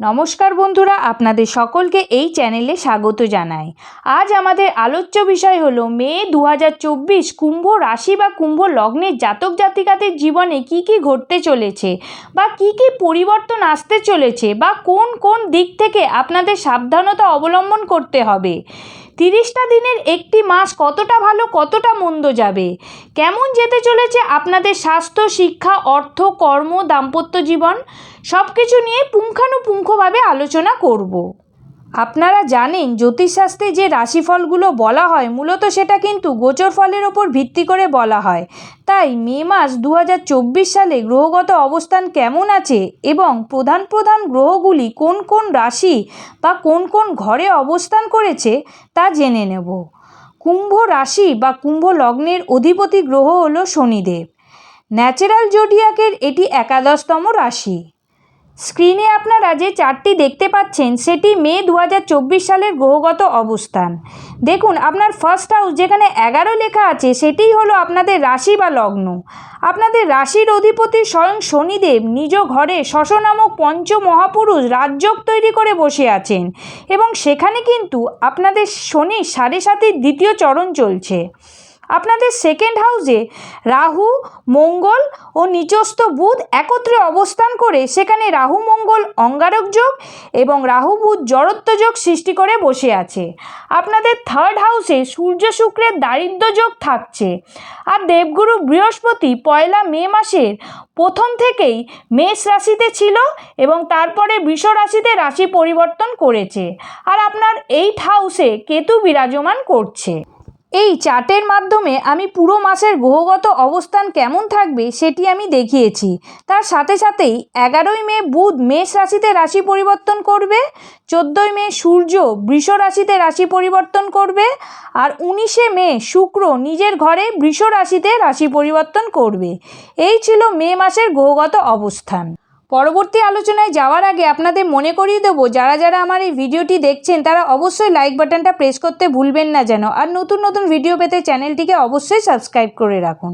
নমস্কার বন্ধুরা, আপনাদের সকলকে এই চ্যানেলে স্বাগত জানাই। আজ আমাদের আলোচ্য বিষয় হলো, মে দু হাজার চব্বিশ কুম্ভ রাশি বা কুম্ভ লগ্নের জাতক জাতিকাদের জীবনে কি কি ঘটতে চলেছে বা কি কি পরিবর্তন আসতে চলেছে বা কোন কোন দিক থেকে আপনাদের সাবধানতা অবলম্বন করতে হবে। তিরিশটা দিনের একটি মাস কতটা ভালো, কতটা মন্দ যাবে? কেমন যেতে চলেছে আপনাদের স্বাস্থ্য, শিক্ষা, অর্থ, কর্ম, দাম্পত্য জীবন? সব কিছু নিয়ে পুঙ্খানুপুঙ্খভাবে আলোচনা করব। আপনারা জানেন, জ্যোতিষশাস্ত্রে যে রাশিফলগুলো বলা হয়, মূলত সেটা কিন্তু গোচর ফলের ওপর ভিত্তি করে বলা হয়। তাই মে মাস দু হাজার চব্বিশ সালে গ্রহগত অবস্থান কেমন আছে এবং প্রধান প্রধান গ্রহগুলি কোন কোন রাশি বা কোন কোন ঘরে অবস্থান করেছে তা জেনে নেব। কুম্ভ রাশি বা কুম্ভ লগ্নের অধিপতি গ্রহ হল শনিদেব। ন্যাচারাল জোডিয়াকের এটি একাদশতম রাশি। স্ক্রিনে আপনারা যে চারটি দেখতে পাচ্ছেন, সেটি মে দু হাজার চব্বিশ সালের গ্রহগত অবস্থান। দেখুন, আপনার ফার্স্ট হাউস যেখানে এগারো লেখা আছে, সেটিই হলো আপনাদের রাশি বা লগ্ন। আপনাদের রাশির অধিপতি স্বয়ং শনিদেব নিজ ঘরে শশ নামক পঞ্চ মহাপুরুষ রাজযোগ তৈরি করে বসে আছেন এবং সেখানে কিন্তু আপনাদের শনি সাড়ে সাতির দ্বিতীয় চরণ চলছে। আপনাদের সেকেন্ড হাউসে রাহু, মঙ্গল ও নিচস্থ বুধ একত্রে অবস্থান করে সেখানে রাহু, মঙ্গল অঙ্গারক যোগ এবং রাহু, বুধ জড়ত্ব যোগ সৃষ্টি করে বসে আছে। আপনাদের থার্ড হাউসে সূর্য শুক্রের দারিদ্র যোগ থাকছে। আর দেবগুরু বৃহস্পতি পয়লা মে মাসের প্রথম থেকেই মেষ রাশিতে ছিল এবং তারপরে বৃষ রাশিতে রাশি পরিবর্তন করেছে। আর আপনার এইট হাউসে কেতু বিরাজমান করছে। এই চার্টের মাধ্যমে আমি পুরো মাসের গ্রহগত অবস্থান কেমন থাকবে সেটি আমি দেখিয়েছি। তার সাথে সাথেই এগারোই মে বুধ মেষ রাশিতে রাশি পরিবর্তন করবে, চোদ্দোই মে সূর্য বৃষ রাশিতে রাশি পরিবর্তন করবে, আর উনিশে মে শুক্র নিজের ঘরে বৃষ রাশিতে রাশি পরিবর্তন করবে। এই ছিল মে মাসের গ্রহগত অবস্থান। পরবর্তী আলোচনায় যাওয়ার আগে আপনাদের মনে করিয়ে দেবো, যারা যারা আমার এই ভিডিওটি দেখছেন, তারা অবশ্যই লাইক বাটনটা প্রেস করতে ভুলবেন না যেন। আর নতুন নতুন ভিডিও পেতে চ্যানেলটিকে অবশ্যই সাবস্ক্রাইব করে রাখুন।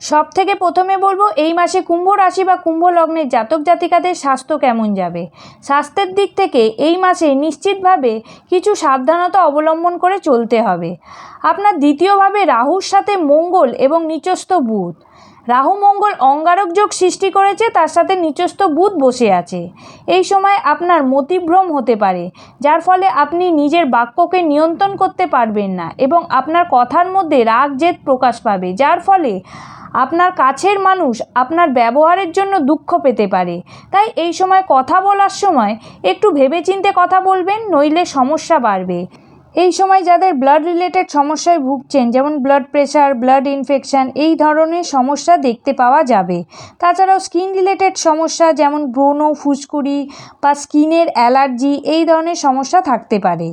সব থেকে প্রথমে বলব, এই মাসে কুম্ভ রাশি বা কুম্ভ লগ্নের জাতক জাতিকাদের স্বাস্থ্য কেমন যাবে? স্বাস্থ্যের দিক থেকে এই মাসে নিশ্চিতভাবে কিছু সাবধানতা অবলম্বন করে চলতে হবে। আপনার দ্বিতীয়ভাবে রাহুর সাথে মঙ্গল এবং নিচস্থ বুধ। রাহু মঙ্গল অঙ্গারক যোগ সৃষ্টি করেছে, তার সাথে নিচস্থ বুধ বসে আছে। এই সময় আপনার মতিভ্রম হতে পারে, যার ফলে আপনি নিজের বাক্যকে নিয়ন্ত্রণ করতে পারবেন না এবং আপনার কথার মধ্যে রাগ, জেদ প্রকাশ পাবে, যার ফলে আপনার কাছের মানুষ আপনার ব্যবহারের জন্য দুঃখ পেতে পারে। তাই এই সময় কথা বলার সময় একটু ভেবেচিন্তে কথা বলবেন, নইলে সমস্যা বাড়বে। এই সময় যাদের ব্লাড রিলেটেড সমস্যায় ভুগছেন, যেমন ব্লাড প্রেশার ব্লাড ইনফেকশান এই ধরনের সমস্যা দেখতে পাওয়া যাবে। তাছাড়াও স্কিন রিলেটেড সমস্যা, যেমন ব্রণ, ফুসকুড়ি বা স্কিনের অ্যালার্জি এই ধরনের সমস্যা থাকতে পারে।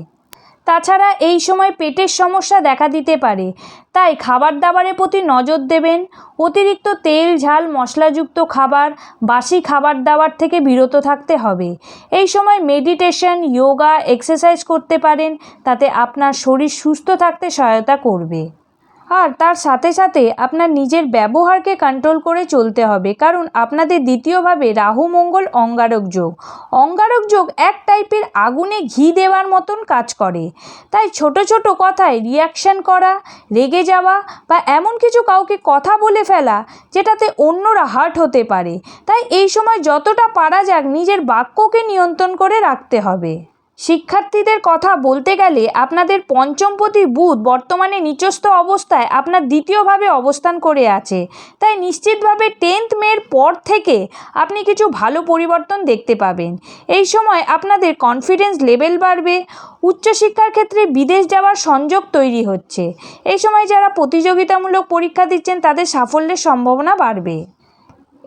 তাছাড়া এই সময় পেটের সমস্যা দেখা দিতে পারে। তাই খাবার দাবারের প্রতি নজর দেবেন। অতিরিক্ত তেল, ঝাল, মশলাযুক্ত খাবার, বাসি খাবার দাবার থেকে বিরত থাকতে হবে। এই সময় মেডিটেশন যোগা এক্সারসাইজ করতে পারেন। তাতে আপনার শরীর সুস্থ থাকতে সহায়তা করবে। আর তার সাথে সাথে আপনার নিজের ব্যবহারকে কন্ট্রোল করে চলতে হবে। কারণ আপনাদের দ্বিতীয়ভাবে রাহু, মঙ্গল, অঙ্গারক যোগ। অঙ্গারক যোগ এক টাইপের আগুনে ঘি দেওয়ার মতন কাজ করে। তাই ছোট ছোট কথায় রিয়াকশান করা, রেগে যাওয়া বা এমন কিছু কাউকে কথা বলে ফেলা যেটাতে অন্যরা হার্ট হতে পারে। তাই এই সময় যতটা পারা যাক নিজের বাক্যকে নিয়ন্ত্রণ করে রাখতে হবে। শিক্ষার্থীদের কথা বলতে গেলে আপনাদের পঞ্চমপতি বুধ বর্তমানে নিচস্থ অবস্থায় আপনার দ্বিতীয়ভাবে অবস্থান করে আছে। তাই নিশ্চিতভাবে টেন্থ মের পর থেকে আপনি কিছু ভালো পরিবর্তন দেখতে পাবেন। এই সময় আপনাদের কনফিডেন্স লেভেল বাড়বে, উচ্চশিক্ষার ক্ষেত্রে বিদেশ যাওয়ার সংযোগ তৈরি হচ্ছে। এই সময় যারা প্রতিযোগিতামূলক পরীক্ষা দিচ্ছেন তাদের সাফল্যের সম্ভাবনা বাড়বে।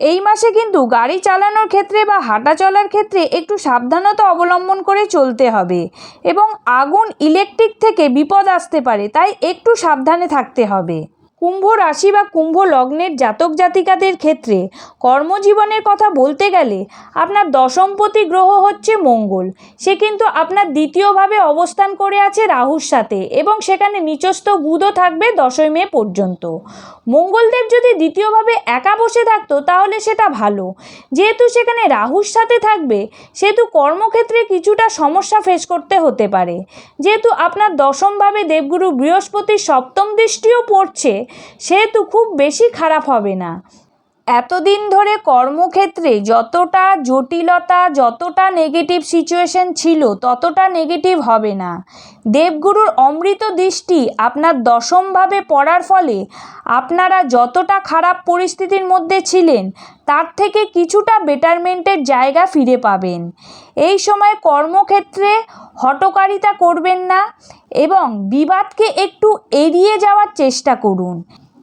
এই মাসে কিন্তু গাড়ি চালানোর ক্ষেত্রে বা হাঁটা চলার ক্ষেত্রে একটু সাবধানতা অবলম্বন করে চলতে হবে এবং আগুন ইলেকট্রিক থেকে বিপদ আসতে পারে, তাই একটু সাবধানে থাকতে হবে। কুম্ভ রাশি বা কুম্ভ লগ্নের জাতক জাতিকাদের ক্ষেত্রে কর্মজীবনের কথা বলতে গেলে আপনার দশমপতি গ্রহ হচ্ছে মঙ্গল। সে কিন্তু আপনার দ্বিতীয়ভাবে অবস্থান করে আছে রাহুর সাথে এবং সেখানে নিচস্থ বুধও থাকবে দশই মে পর্যন্ত। মঙ্গলদেব যদি দ্বিতীয়ভাবে একা বসে থাকতো তাহলে সেটা ভালো। যেহেতু সেখানে রাহুর সাথে থাকবে, সেহেতু কর্মক্ষেত্রে কিছুটা সমস্যা ফেস করতে হতে পারে। যেহেতু আপনার দশমভাবে দেবগুরু বৃহস্পতির সপ্তম দৃষ্টিও পড়ছে সেহেতু খুব বেশি খারাপ হবে না। এতদিন ধরে কর্মক্ষেত্রে যতটা জটিলতা, যতটা নেগেটিভ সিচুয়েশন ছিল, ততটা নেগেটিভ হবে না। দেবগুরুর অমৃত দৃষ্টি আপনার দশমভাবে পড়ার ফলে আপনারা যতটা খারাপ পরিস্থিতির মধ্যে ছিলেন, তার থেকে কিছুটা বেটারমেন্টের জায়গা ফিরে পাবেন। এই সময় কর্মক্ষেত্রে হটকারিতা করবেন না এবং বিবাদকে একটু এড়িয়ে যাওয়ার চেষ্টা করুন।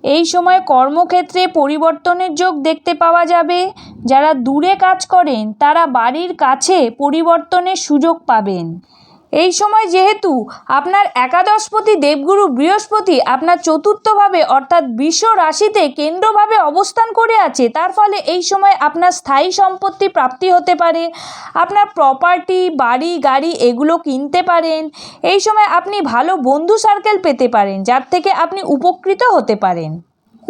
এই সময় কর্মক্ষেত্রে পরিবর্তনের যোগ দেখতে পাওয়া যাবে। যারা দূরে কাজ করেন, তারা বাড়ির কাছে পরিবর্তনের সুযোগ পাবেন। এই সময় যেহেতু আপনার একাদশপতি দেবগুরু বৃহস্পতি আপনার চতুর্থভাবে অর্থাৎ বিশ্ব রাশিতে কেন্দ্রভাবে অবস্থান করে আছে, তার ফলে এই সময় আপনার স্থায়ী সম্পত্তি প্রাপ্তি হতে পারে, আপনার প্রপার্টি বাড়ি, গাড়ি এগুলো কিনতে পারেন, এই সময় আপনি ভালো বন্ধু সার্কেল পেতে পারেন, যার থেকে আপনি উপকৃত হতে পারেন।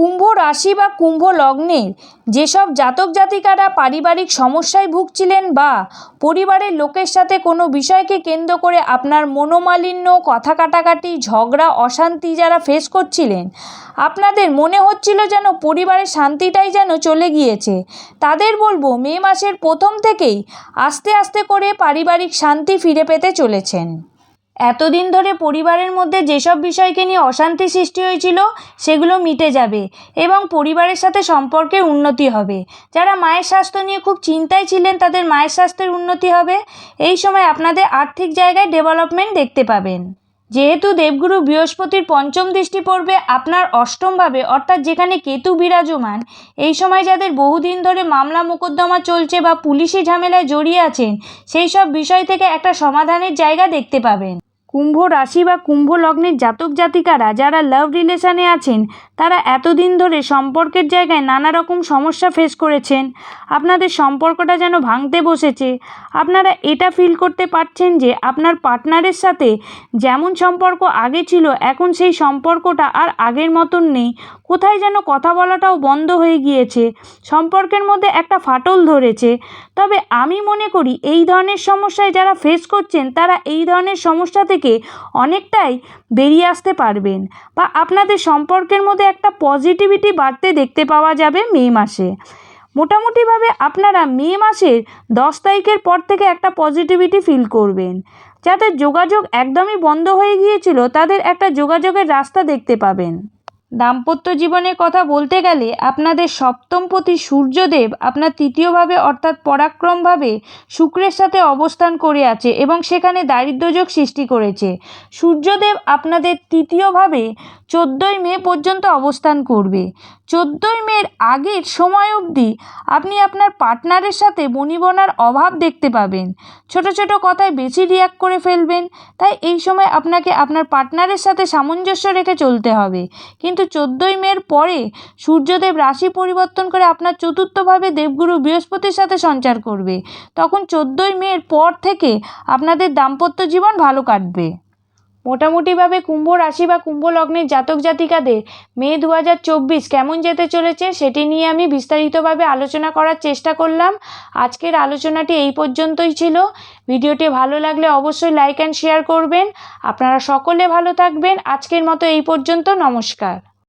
কুম্ভ রাশি বা কুম্ভ লগ্নের যেসব জাতক জাতিকারা পারিবারিক সমস্যায় ভুগছিলেন বা পরিবারের লোকের সাথে কোনো বিষয়কে কেন্দ্র করে আপনার মনোমালিন্য, কথা কাটাকাটি, ঝগড়া, অশান্তি যারা ফেস করছিলেন, আপনাদের মনে হচ্ছিল যেন পরিবারের শান্তিটাই যেন চলে গিয়েছে। তাদের বলব, মে মাসের প্রথম থেকেই আস্তে আস্তে করে পারিবারিক শান্তি ফিরে পেতে চলেছেন। এতদিন ধরে পরিবারের মধ্যে যেসব বিষয়কে নিয়ে অশান্তি সৃষ্টি হয়েছিল, সেগুলো মিটে যাবে এবং পরিবারের সাথে সম্পর্কের উন্নতি হবে। যারা মায়ের স্বাস্থ্য নিয়ে খুব চিন্তায় ছিলেন, তাদের মায়ের স্বাস্থ্যের উন্নতি হবে। এই সময় আপনাদের আর্থিক জায়গায় ডেভেলপমেন্ট দেখতে পাবেন। যেহেতু দেবগুরু বৃহস্পতির পঞ্চম দৃষ্টি পড়বে আপনার অষ্টমভাবে, অর্থাৎ যেখানে কেতু বিরাজমান, এই সময় যাদের বহুদিন ধরে মামলা মোকদ্দমা চলছে বা পুলিশি ঝামেলায় জড়িয়ে আছেন, সেই সব বিষয় থেকে একটা সমাধানের জায়গা দেখতে পাবেন। কুম্ভ রাশি বা কুম্ভ লগ্নের জাতক জাতিকারা যারা লাভ রিলেশনে আছেন, তারা এতদিন ধরে সম্পর্কের জায়গায় নানা রকম সমস্যা ফেস করেছেন। আপনাদের সম্পর্কটা যেন ভাঙতে বসেছে। আপনারা এটা ফিল করতে পারছেন যে আপনার পার্টনারের সাথে যেমন সম্পর্ক আগে ছিল, এখন সেই সম্পর্কটা আর আগের মতন নেই। কোথায় যেন কথা বলাটাও বন্ধ হয়ে গিয়েছে। সম্পর্কের মধ্যে একটা ফাটল ধরেছে। তবে আমি মনে করি এই ধরনের সমস্যায় যারা ফেস করছেন, তারা এই ধরনের সমস্যা থেকে অনেকটাই বেরিয়ে আসতে পারবেন বা আপনাদের সম্পর্কের মধ্যে একটা পজিটিভিটি বাড়তে দেখতে পাওয়া যাবে মে মাসে। মোটামুটিভাবে আপনারা মে মাসের দশ তারিখের পর থেকে একটা পজিটিভিটি ফিল করবেন। যাদের যোগাযোগ একদমই বন্ধ হয়ে গিয়েছিল, তাদের একটা যোগাযোগের রাস্তা দেখতে পাবেন। দাম্পত্য জীবনের কথা বলতে গেলে আপনাদের সপ্তমপতি সূর্যদেব আপনার তৃতীয়ভাবে অর্থাৎ পরাক্রমভাবে শুক্রের সাথে অবস্থান করে আছে এবং সেখানে দারিদ্রযোগ সৃষ্টি করেছে। সূর্যদেব আপনাদের তৃতীয়ভাবে চোদ্দোই মে পর্যন্ত অবস্থান করবে। চোদ্দোই মের আগের সময় অবধি আপনি আপনার পার্টনারের সাথে বনিবনার অভাব দেখতে পাবেন। ছোট ছোট কথায় বেশি রিয়াক্ট করে ফেলবেন। তাই এই সময় আপনাকে আপনার পার্টনারের সাথে সামঞ্জস্য রেখে চলতে হবে। কিন্তু চোদ্দোই মের পরে সূর্যদেব রাশি পরিবর্তন করে আপনার চতুর্থভাবে দেবগুরু বৃহস্পতির সাথে সঞ্চার করবে। তখন চোদ্দোই মের পর থেকে আপনাদের দাম্পত্য জীবন ভালো কাটবে। মোটামুটিভাবে কুম্ভ রাশি বা কুম্ভ লগ্নের জাতক জাতিকাদের মে দু হাজার চব্বিশ কেমন যেতে চলেছে সেটি নিয়ে আমি বিস্তারিতভাবে আলোচনা করার চেষ্টা করলাম। আজকের আলোচনাটি এই পর্যন্তই ছিল। ভিডিওটি ভালো লাগলে অবশ্যই লাইক অ্যান্ড শেয়ার করবেন। আপনারা সকলে ভালো থাকবেন। আজকের মতো এই পর্যন্ত। নমস্কার।